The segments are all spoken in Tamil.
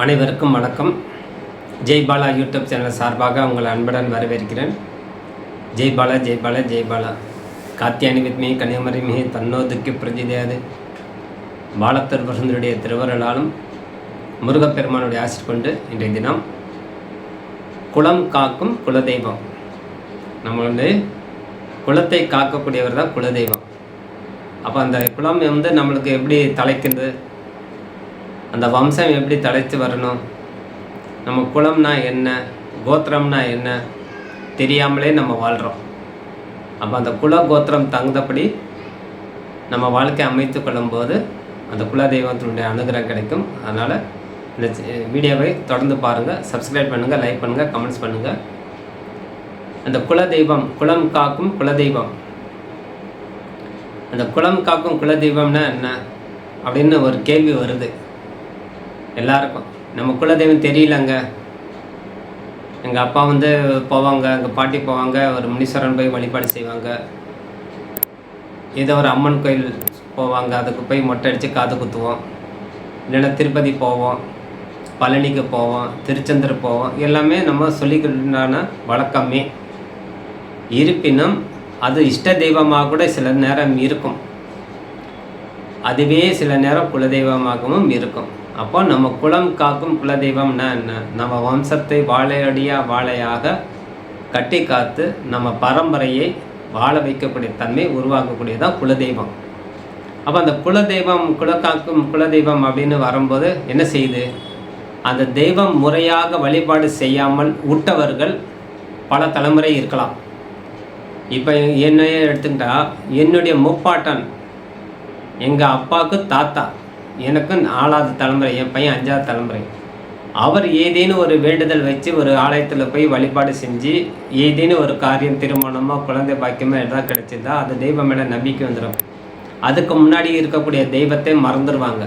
அனைவருக்கும் வணக்கம். ஜெய் பாலா யூடியூப் சேனல் சார்பாக உங்களை அன்புடன் வரவேற்கிறேன். ஜெய் பாலா ஜெய் பாலா ஜெய் பாலா. காத்தியானி வித்மி கன்னியாகுமரி மிகி தன்னோதுக்கு பிரதிதையாது பாலத்திருவருடைய திருவருளாலும் முருகப்பெருமானுடைய ஆசை கொண்டு இன்றைய தினம் குலம் காக்கும் குலதெய்வம். நம்ம வந்து குலத்தை காக்கக்கூடியவர் தான் குலதெய்வம். அப்போ அந்த குலம் வந்து நம்மளுக்கு எப்படி தலைக்குது அந்த வம்சம் எப்படி தலைத்து வரணும்? நம்ம குலம்னா என்ன? கோத்திரம்னா என்ன? தெரியாமலே நம்ம வாழ்கிறோம் அப்போ அந்த குல கோத்திரம் தகுந்தபடி நம்ம வாழ்க்கை அமைத்து கொள்ளும்போது அந்த குல தெய்வத்தினுடைய அனுகிரகம் கிடைக்கும். அதனால் இந்த வீடியோவை தொடர்ந்து பாருங்கள் சப்ஸ்கிரைப் பண்ணுங்கள் லைக் பண்ணுங்கள் கமெண்ட்ஸ் பண்ணுங்கள் அந்த குல தெய்வம் குலம் காக்கும் குலதெய்வம். அந்த குலம் காக்கும் குலதெய்வம்னா என்ன? அப்படின்னு ஒரு கேள்வி வருது. எல்லாருக்கும். நம்ம குலதெய்வம் தெரியலங்க. எங்கள் அப்பா வந்து போவாங்க எங்கள் பாட்டி போவாங்க ஒரு முனீஸ்வரன் போய் வழிபாடு செய்வாங்க. ஏதோ ஒரு அம்மன் கோயில் போவாங்க அதுக்கு போய் மொட்டை அடித்து காது குத்துவோம். இல்லைன்னா திருப்பதி போவோம் பழனிக்கு போவோம் திருச்செந்தூர் போவோம். எல்லாமே நம்ம சொல்லிக்கிட்டான வழக்கமே. இருப்பினும் அது இஷ்ட தெய்வமாக கூட சில நேரம் இருக்கும். அதுவே சில நேரம் குலதெய்வமாகவும் இருக்கும். அப்போ நம்ம குலம் காக்கும் குலதெய்வம்னா என்ன? நம்ம வம்சத்தை வாழையடியா வாழையாக கட்டி காத்து நம்ம பரம்பரையை வாழ வைக்கக்கூடிய தன்மை உருவாக்கக்கூடியதான் குலதெய்வம். அப்போ அந்த குலதெய்வம் குலக்காக்கும் குலதெய்வம் அப்படின்னு வரும்போது என்ன செய்யுது? அந்த தெய்வம் முறையாக வழிபாடு செய்யாமல் விட்டவர்கள் பல தலைமுறை இருக்கலாம். இப்போ என்னையே எடுத்துக்கிட்டா என்னுடைய முப்பாட்டன் எங்கள் அப்பாவுக்கு தாத்தா. எனக்கு நாலாவது தலைமுறை என் பையன் அஞ்சாவது தலைமுறை. அவர் ஏதேனும் ஒரு வேண்டுதல் வச்சு ஒரு ஆலயத்தில் போய் வழிபாடு செஞ்சு ஏதேனும் ஒரு காரியம் திருமணமோ குழந்தை பாக்கியமோ எதாவது கிடைச்சிருந்தா அது தெய்வம் மேலே நம்பிக்கை வந்துடும் அதுக்கு முன்னாடி இருக்கக்கூடிய தெய்வத்தை மறந்துடுவாங்க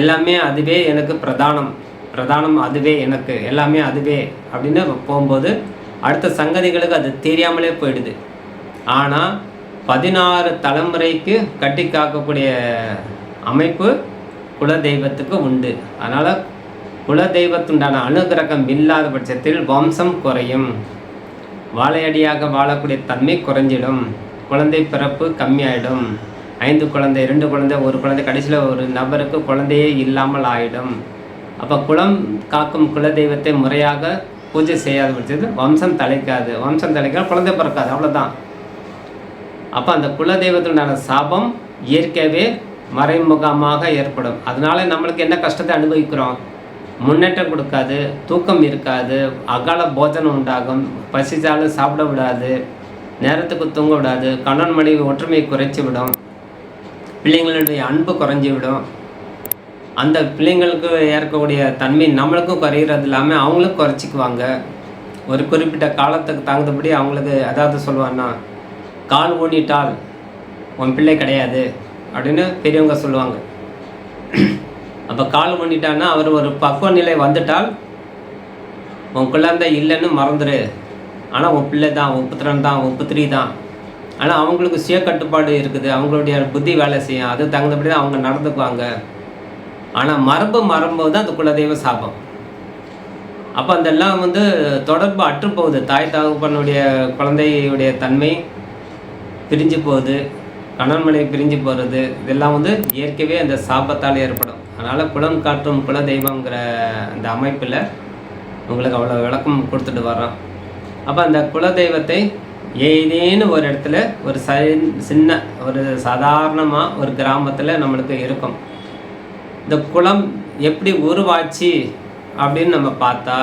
எல்லாமே அதுவே எனக்கு பிரதானம். பிரதானம் அதுவே எனக்கு. எல்லாமே அதுவே அப்படின்னு போகும்போது அடுத்த சங்கதிகளுக்கு அது தெரியாமலே போயிடுது. ஆனால் பதினாறு தலைமுறைக்கு கட்டி காக்கக்கூடிய அமைப்பு குலதெய்வத்துக்கு உண்டு. அதனால் குலதெய்வத்துண்டான அனுகிரகம் இல்லாத பட்சத்தில் வம்சம் குறையும். வாழையடியாக வாழக்கூடிய தன்மை குறைஞ்சிடும். குழந்தை பிறப்பு கம்மியாயிடும். ஐந்து குழந்தை ரெண்டு குழந்தை ஒரு குழந்தை கடைசியில் ஒரு நபருக்கு குழந்தையே இல்லாமல் ஆயிடும். அப்போ குலம் காக்கும் குலதெய்வத்தை முறையாக பூஜை செய்யாத பட்சத்தில் வம்சம் தலைக்காது வம்சம் தலைக்காது குழந்தை பிறக்காது. அவ்வளோதான் அப்போ அந்த குலதெய்வத்தினுடைய சாபம் இயற்கையாகவே மறைமுகமாக ஏற்படும். அதனால நம்மளுக்கு என்ன கஷ்டத்தை அனுபவிக்கிறோம்? முன்னேற்றம் கொடுக்காது தூக்கம் இருக்காது அகால போஜனம் உண்டாகும் பசிச்சாலும் சாப்பிட விடாது நேரத்துக்கு தூங்க விடாது கணவன் மனைவி ஒற்றுமையை குறைச்சி விடும் பிள்ளைங்களுடைய அன்பு குறைஞ்சி விடும். அந்த பிள்ளைங்களுக்கு ஏற்கக்கூடிய தன்மை நம்மளுக்கும் குறையிறது இல்லாமல் அவங்களும் குறைச்சிக்குவாங்க. ஒரு குறிப்பிட்ட காலத்துக்கு தகுந்தபடி அவங்களுக்கு அதாவது சொல்லுவான்னா கால் ஊனிட்டால் உன் பிள்ளை கிடையாது. அப்படின்னு பெரியவங்க சொல்லுவாங்க. அப்போ கால் பண்ணிட்டான்னா அவர் ஒரு பக்குவ நிலை வந்துட்டால் உன் குழந்தை இல்லைன்னு மறந்துடு ஆனால் உன் பிள்ளை தான் உன் புத்திரன் தான் உன் புத்திரி தான். ஆனால் அவங்களுக்கு சுய கட்டுப்பாடு இருக்குது. அவங்களுடைய புத்தி வேலை செய்யும். அது தகுந்தபடி தான் அவங்க நடந்துக்குவாங்க. ஆனால் மரபு மரம்போது தான் அந்த குலதெய்வ சாபம். அப்போ அதெல்லாம் வந்து தொடர்பு அற்று போகுது தாய் தகப்பனுடைய குழந்தையுடைய தன்மை பிரிஞ்சு போகுது. கணவன் மனைவி பிரிஞ்சு போகிறது இதெல்லாம் வந்து இயற்கையே அந்த சாபத்தால் ஏற்படும். அதனால் குலம் காட்டும் குல தெய்வங்கிற அந்த அமைப்பில் உங்களுக்கு அவ்வளோ விளக்கம் கொடுத்துட்டு வரோம் அப்போ அந்த குல தெய்வத்தை ஏதேன்னு ஒரு இடத்துல ஒரு ச சின்ன ஒரு சாதாரணமாக ஒரு கிராமத்தில் நம்மளுக்கு இருக்கும். இந்த குலம் எப்படி உருவாச்சு அப்படின்னு நம்ம பார்த்தா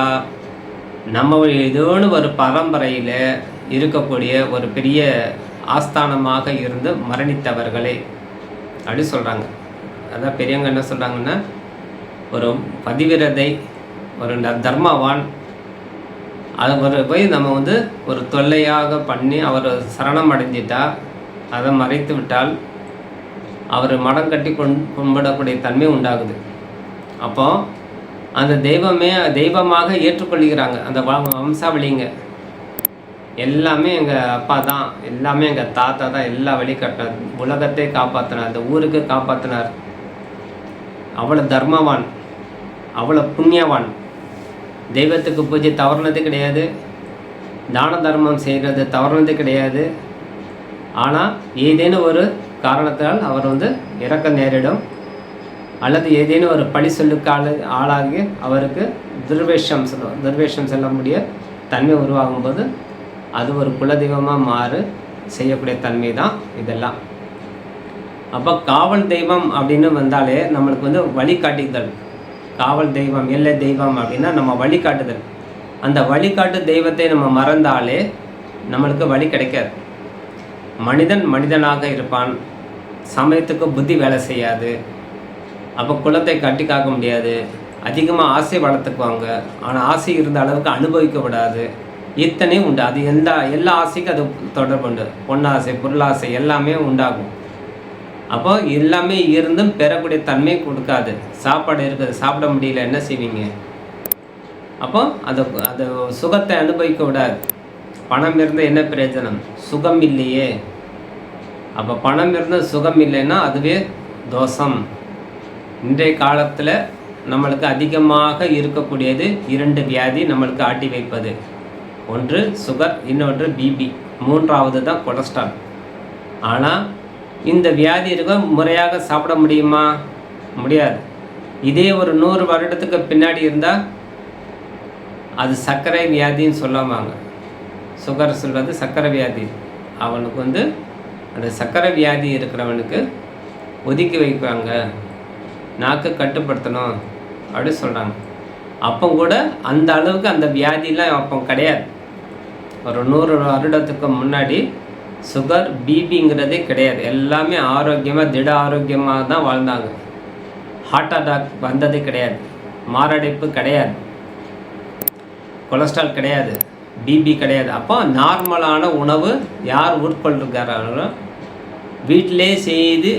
நம்ம ஏதோன்னு ஒரு பரம்பரையில் இருக்கக்கூடிய ஒரு பெரிய ஆஸ்தானமாக இருந்து மரணித்தவர்களே அப்படி சொல்கிறாங்க அதான் பெரியவங்க என்ன சொல்கிறாங்கன்னா ஒரு பதிவிரதை ஒரு ந- தர்மவான் அது ஒரு போய் நம்ம வந்து ஒரு தொல்லையாக பண்ணி அவர் சரணம் அடைஞ்சிட்டா அதை மறைத்து விட்டால் அவர் மடம் கட்டி கொண் கும்பிடக்கூடிய தன்மை உண்டாகுது. அப்போ அந்த தெய்வமே தெய்வமாக ஏற்றுக்கொள்கிறாங்க. அந்த வ- வம்சாவளிங்க. எல்லாமே எங்கள் அப்பா தான் எல்லாமே எங்கள் தாத்தா தான் எல்லா வழி கட்டினார் உலகத்தை காப்பாற்றினார் அந்த ஊருக்கு காப்பாற்றினார் அவ்வளோ தர்மவான் அவ்வளோ புண்ணியவான். தெய்வத்துக்கு பூஜை தவறுனது கிடையாது. தான தர்மம் செய்கிறது தவறுனது கிடையாது. ஆனால் ஏதேனும் ஒரு காரணத்தால் அவர் வந்து இறக்க நேரிடும். அல்லது ஏதேனும் ஒரு பழி சொல்லுக்கு ஆளு ஆளாகி அவருக்கு துர்வேஷம் சொல்லுவோம் துர்வேஷம் சொல்ல முடிய தன்மை உருவாகும் போது அது ஒரு குலதெய்வமாக மாறு செய்யக்கூடிய தன்மை தான் இதெல்லாம். அப்போ காவல் தெய்வம் அப்படின்னு வந்தாலே நம்மளுக்கு வந்து வழிகாட்டுதல். காவல் தெய்வம் எல்லை தெய்வம் அப்படின்னா நம்ம வழிகாட்டுதல். அந்த வழிகாட்டு தெய்வத்தை நம்ம மறந்தாலே நம்மளுக்கு வழி கிடைக்காது. மனிதன் மனிதனாக இருப்பான். சமயத்துக்கு புத்தி வேலை செய்யாது. அப்போ குலத்தை கட்டி காக்க முடியாது. அதிகமாக ஆசை வளர்த்துக்குவாங்க. ஆனால் ஆசை இருந்த அளவுக்கு அனுபவிக்க இத்தனை இத்தனையும் உண்டு அது எந்த எல்லா ஆசைக்கும் அது தொடர்புண்டு பொன்னாசை பொருளாசை எல்லாமே உண்டாகும். அப்போ எல்லாமே இருந்தும் பெறக்கூடிய தன்மை கொடுக்காது. சாப்பாடு இருக்குது சாப்பிட முடியல என்ன செய்வீங்க? அப்போ அது அது சுகத்தை அனுபவிக்க விடாது. பணம் இருந்தால் என்ன பிரயோஜனம்? சுகம் இல்லையே. அப்போ பணம் இருந்தால் சுகம் இல்லைன்னா அதுவே தோஷம். இன்றைய காலத்தில் நம்மளுக்கு அதிகமாக இருக்கக்கூடியது இரண்டு வியாதி நம்மளுக்கு ஆட்டி வைப்பது. ஒன்று சுகர் இன்னொன்று பிபி மூன்றாவது தான் கொலஸ்ட்ரால் ஆனால் இந்த வியாதி இருக்க முறையாக சாப்பிட முடியுமா? முடியாது. இதே ஒரு நூறு வருடத்துக்கு பின்னாடி இருந்தால் அது சர்க்கரை வியாதின்னு சொல்லுவாங்க சுகர் சொல்வது சர்க்கரை வியாதி. அவனுக்கு வந்து அந்த சர்க்கரை வியாதி இருக்கிறவனுக்கு ஒதுக்கி வைப்பாங்க. நாக்கு கட்டுப்படுத்தணும். அப்படின்னு சொல்கிறாங்க அப்போ கூட அந்த அளவுக்கு அந்த வியாதிலாம் அப்போ கிடையாது. ஒரு நூறு வருடத்துக்கு முன்னாடி சுகர் பிபிங்கிறதே கிடையாது. எல்லாமே ஆரோக்கியமாக திட ஆரோக்கியமாக தான் வாழ்ந்தாங்க. ஹார்ட் அட்டாக் வந்தது கிடையாது. மாரடைப்பு கிடையாது. கொலஸ்ட்ரால் கிடையாது. பிபி கிடையாது. அப்போ நார்மலான உணவு யார் உட்கொண்டிருக்கிறார்களோ வீட்டிலே செய்து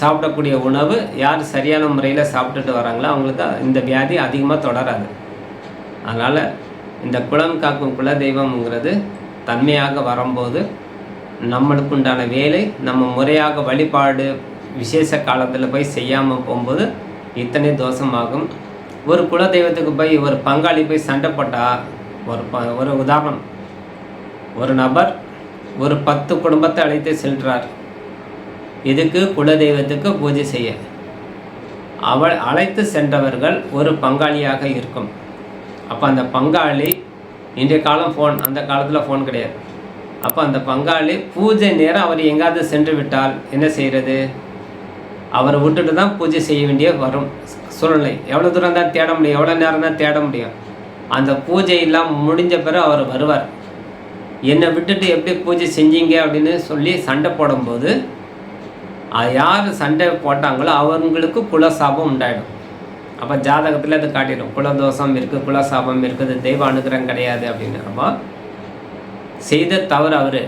சாப்பிடக்கூடிய உணவு யார் சரியான முறையில் சாப்பிட்டுட்டு வராங்களோ அவங்களுக்கு இந்த வியாதி அதிகமாக தொடராது. அதனால் இந்த குலம் காக்கும் குலதெய்வம்ங்கிறது தன்மையாக வரும்போது நம்மளுக்கு உண்டான வேலை நம்ம முறையாக வழிபாடு விசேஷ காலத்தில் போய் செய்யாமல் போகும்போது இத்தனை தோஷமாகும். ஒரு குலதெய்வத்துக்கு போய் ஒரு பங்காளி போய் சண்டை போட்டால் ஒரு ப ஒரு உதாரணம். ஒரு நபர் ஒரு பத்து குடும்பத்தை அழைத்து செல்கிறார் இதுக்கு குலதெய்வத்துக்கு பூஜை செய்ய. அவள் அழைத்து சென்றவர்கள் ஒரு பங்காளியாக இருக்கும். அப்போ அந்த பங்காளி இன்றைய காலம் ஃபோன் அந்த காலத்தில் ஃபோன் கிடையாது. அப்போ அந்த பங்காளி பூஜை நேரம் அவர் எங்காவது சென்று விட்டால் என்ன செய்கிறது அவரை விட்டுட்டு தான் பூஜை செய்ய வேண்டிய வரும் சூழ்நிலை. எவ்வளோ தூரம் தான் தேட முடியும்? எவ்வளோ நேரம் தான் தேட முடியும்? அந்த பூஜை எல்லாம் முடிஞ்ச பிறகு அவர் வருவார். என்னை விட்டுட்டு எப்படி பூஜை செஞ்சீங்க அப்படின்னு சொல்லி சண்டை போடும்போது யார் சண்டை போட்டாங்களோ அவங்களுக்கு குலசாபம் உண்டாயிடும். அப்போ ஜாதகத்தில் அது காட்டிடும். குலதோஷம் இருக்குது குலசாபம் இருக்குது தெய்வ அனுகிரகம் கிடையாது அப்படின்னு. அப்போ செய்த தவறு அவர்.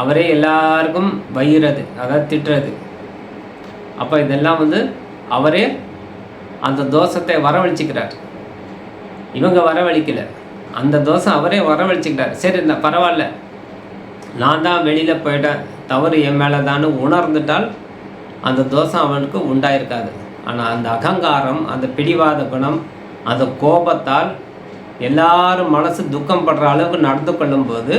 அவரே எல்லாருக்கும் வயிறது அதாவது திட்டுறது. அப்போ இதெல்லாம் வந்து அவரே அந்த தோஷத்தை வரவழைச்சிக்கிறார். இவங்க வரவழைக்கல. அந்த தோஷம் அவரே வரவழைச்சிக்கிட்டார் சரி இந்த பரவாயில்ல. நான் தான் வெளியில் போயிட்டேன். தவறு என் மேலே தான் உணர்ந்துட்டால் அந்த தோஷம் அவனுக்கு உண்டாயிருக்காது. ஆனால் அந்த அகங்காரம் அந்த பிடிவாத குணம் அந்த கோபத்தால் எல்லாரும் மனசு துக்கம் படுற அளவுக்கு நடந்து கொள்ளும்போது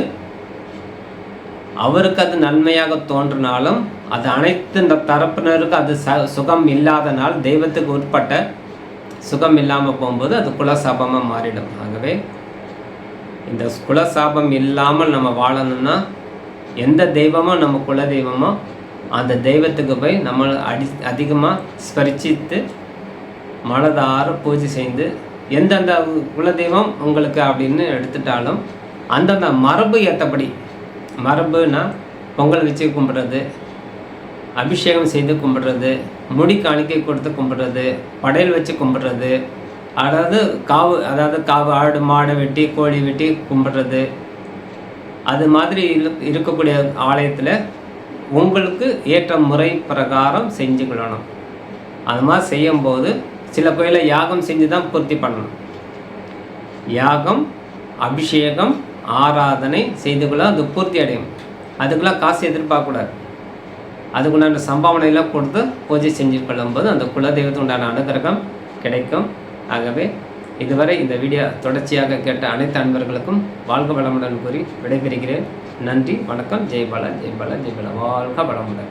அவருக்கு அது நன்மையாக தோன்றினாலும் அது அனைத்து இந்த தரப்பினருக்கு அது ச சுகம் இல்லாதனால் தெய்வத்துக்கு உட்பட்ட சுகம் இல்லாமல் போகும்போது அது குலசாபமாக மாறிடும். ஆகவே இந்த குலசாபம் இல்லாமல் நம்ம வாழணும்னா எந்த தெய்வமோ நம்ம குல தெய்வமோ அந்த தெய்வத்துக்கு போய் நம்ம அடி அதிகமாக ஸ்பரிச்சித்து மனதார பூஜை செய்து எந்தெந்த குலதெய்வம் உங்களுக்கு அப்படின்னு எடுத்துட்டாலும் அந்தந்த மரபு ஏற்றபடி மரபுனா பொங்கல் வச்சு கும்பிட்றது அபிஷேகம் செய்து கும்பிட்றது முடி காணிக்கை கொடுத்து கும்பிட்றது படையல் வச்சு கும்பிட்றது அதாவது காவு அதாவது காவு ஆடு மாடை வெட்டி கோழி வெட்டி கும்பிட்றது. அது மாதிரி இருக்கக்கூடிய ஆலயத்தில் உங்களுக்கு ஏற்ற முறை பிரகாரம் செஞ்சுக்கொள்ளணும் அது மாதிரி செய்யும்போது சில கோயிலில் யாகம் செஞ்சு தான் பூர்த்தி பண்ணணும். யாகம் அபிஷேகம் ஆராதனை செய்துக்குள்ள அது பூர்த்தி அடையும். அதுக்கெல்லாம் காசு எதிர்பார்க்கக்கூடாது. அதுக்குண்டான சம்பாவனையெல்லாம் கொடுத்து பூஜை செஞ்சு கொள்ளும்போது அந்த குலதெய்வத்துக்கு உண்டான அனுகிரகம் கிடைக்கும். ஆகவே இதுவரை இந்த வீடியோ தொடர்ச்சியாக கேட்ட அனைத்து அன்பர்களுக்கும் வாழ்க வளமுடன் கூறி விடைபெறுகிறேன். நன்றி வணக்கம். ஜெய் பாலா ஜெய் பாலா ஜெய் வாழ்க வளமுடன்.